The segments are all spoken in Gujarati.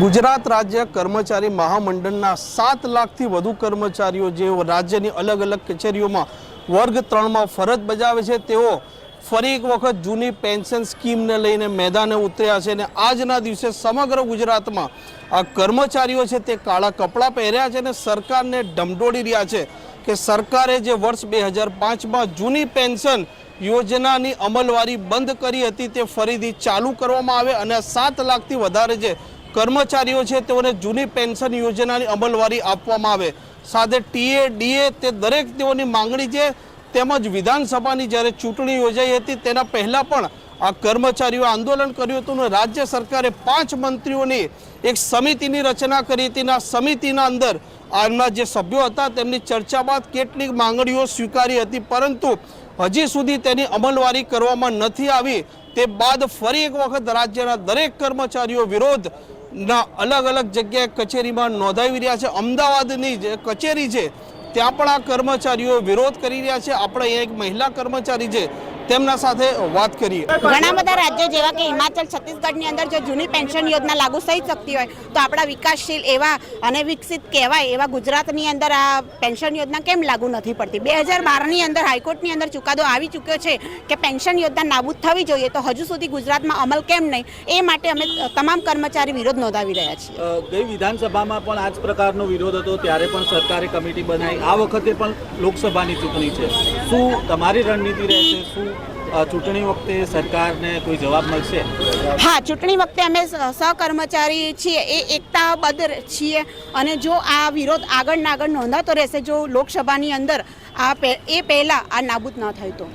ગુજરાત રાજ્ય કર્મચારી મહામંડળના સાત લાખથી વધુ કર્મચારીઓ જે રાજ્યની અલગ અલગ કચેરીઓમાં વર્ગ ત્રણમાં ફરજ બજાવે છે, તેઓ ફરી એક વખત જૂની પેન્શન સ્કીમને લઈને મેદાને ઉતર્યા છે અને આજના દિવસે સમગ્ર ગુજરાતમાં આ કર્મચારીઓ છે તે કાળા કપડાં પહેર્યા છે અને સરકારને ઢમઢોળી રહ્યા છે કે સરકારે જે વર્ષ બે હજાર પાંચમાં જૂની પેન્શન યોજનાની અમલવારી બંધ કરી હતી તે ફરીથી ચાલુ કરવામાં આવે અને સાત લાખથી વધારે જે કર્મચારીઓ છે, તેઓને જૂની પેન્શન યોજનાની અમલવારી આપવામાં આવે. સાથે ટીએ, ડીએ તે દરેક તેઓની માંગણી છે, તેમજ વિધાનસભાની જ્યારે ચૂંટણી યોજાઈ હતી, તેના પહેલાં પણ આ કર્મચારીઓ આંદોલન કર્યું હતું રાજ્ય સરકારે પાંચ મંત્રીઓની એક સમિતિની રચના કરી હતી આ સમિતિના અંદર આમના જે સભ્યો હતા, તેમની ચર્ચા બાદ કેટલીક માંગણીઓ સ્વીકારી હતી, પરંતુ હજી સુધી તેની અમલવારી કરવામાં નથી આવી. તે બાદ ફરી એક વખત રાજ્યના દરેક કર્મચારીઓ વિરોધ ના, અલગ અલગ જગ્યાએ કચેરીમાં નોંધાવી રહ્યા છે. અમદાવાદની જે કચેરી છે, ત્યાં પણ આ કર્મચારીઓ વિરોધ કરી રહ્યા છે. આપણે એક મહિલા કર્મચારી છે. તેમના સાથે વાત કરીએ. ઘણા બધા રાજ્યો જેવા કે હિમાચલ છત્તીસગઢની અંદર જો જૂની પેન્શન યોજના લાગુ થઈ શકતી હોય તો આપણા વિકાસશીલ એવા અને વિકસિત કહેવાય એવા ગુજરાતની અંદર આ પેન્શન યોજના કેમ લાગુ નથી પડતી? બે હજાર બારની અંદર હાઈકોર્ટની અંદર ચુકાદો આવી ચૂક્યો છે કે પેન્શન યોજના નાબૂદ થવી જોઈએ તો હજુ સુધી ગુજરાતમાં અમલ કેમ નહીં? એ માટે અમે તમામ કર્મચારી વિરોધ નોંધાવી રહ્યા છીએ. ગઈ વિધાનસભામાં પણ આ જ પ્રકારનો વિરોધ હતો ત્યારે પણ સરકારે કમિટી બનાવી. આ વખતે પણ લોકસભાની ચૂંટણી છે. શું તમારી રણનીતિ રહેશે? શું ચૂંટણી વખતે સરકારને કોઈ જવાબ મળશે? હા, ચૂંટણી વખતે અમે સહકર્મચારી છીએ, એ એકતાબદ્ધ છીએ. અને જો આ વિરોધ આગળ ને આગળ નોંધાતો રહેશે, જો લોકસભાની અંદર આ એ પહેલાં આ નાબૂદ ન થાય તો.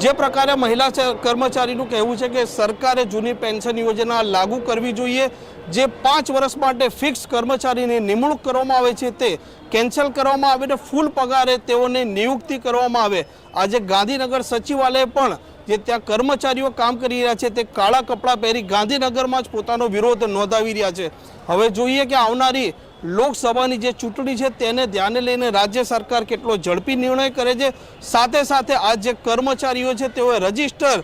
જે પ્રકારે મહિલા કર્મચારીનું કહેવું છે કે સરકારે જૂની પેન્શન યોજના લાગુ કરવી જોઈએ, જે પાંચ વર્ષ માટે ફિક્સ કર્મચારીની નિમણૂક કરવામાં આવે છે તે કેન્સલ કરવામાં આવે અને ફૂલ પગારે તેઓને નિયુક્તિ કરવામાં આવે. આજે ગાંધીનગર સચિવાલય પણ જે ત્યાં કર્મચારીઓ કામ કરી રહ્યા છે તે કાળા કપડાં પહેરી ગાંધીનગરમાં જ પોતાનો વિરોધ નોંધાવી રહ્યા છે. હવે જોઈએ કે આવનારી લોકસભાની જે ચૂંટણી છે તેને ધ્યાને લઈને રાજ્ય સરકાર કેટલો ઝડપી નિર્ણય કરે છે, સાથે સાથે આ જે કર્મચારીઓ છે તેઓએ રજિસ્ટર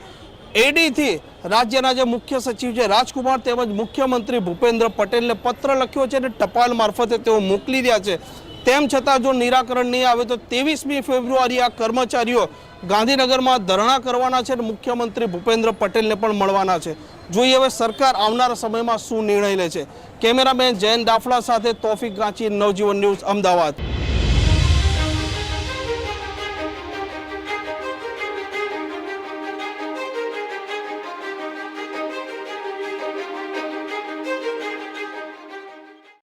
એડીથી રાજ્યના જે મુખ્ય સચિવ છે રાજકુમાર તેમજ મુખ્યમંત્રી ભૂપેન્દ્ર પટેલને પત્ર લખ્યો છે અને ટપાલ મારફતે તેઓ મોકલી રહ્યા છે. તેમ છતાં જો નિરાકરણ નહીં આવે તો ત્રેવીસમી ફેબ્રુઆરી આ કર્મચારીઓ ગાંધીનગરમાં ધરણા કરવાના છે અને મુખ્યમંત્રી ભૂપેન્દ્ર પટેલને પણ મળવાના છે. જોઈએ હવે સરકાર આવનારા સમયમાં શું નિર્ણય લે છે. કેમેરામેન જયંત દાફલા સાથે તોફિક ગાંચી, નવજીવન ન્યૂઝ, અમદાવાદ.